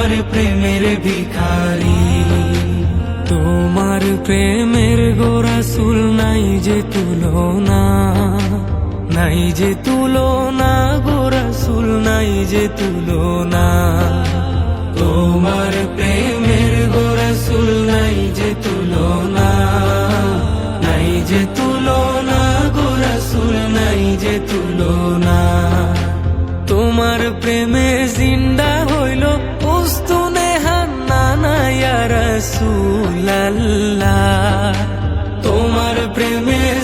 তোমার প্রেমের ভিখারি। তোমার প্রেমের গোরাসুল নাই যে তুলনা, নাই যে তুলো না তুলনা গোরাসুল নাই যে তুলনা। তোমার প্রেমের গোরাসুল নাই যে তুলনা, নাই যে তুলনা গোরাসুল নাই যে তুলনা। তোমার প্রেমে জিন্দা রসুল্লাহ তোমার প্রেমের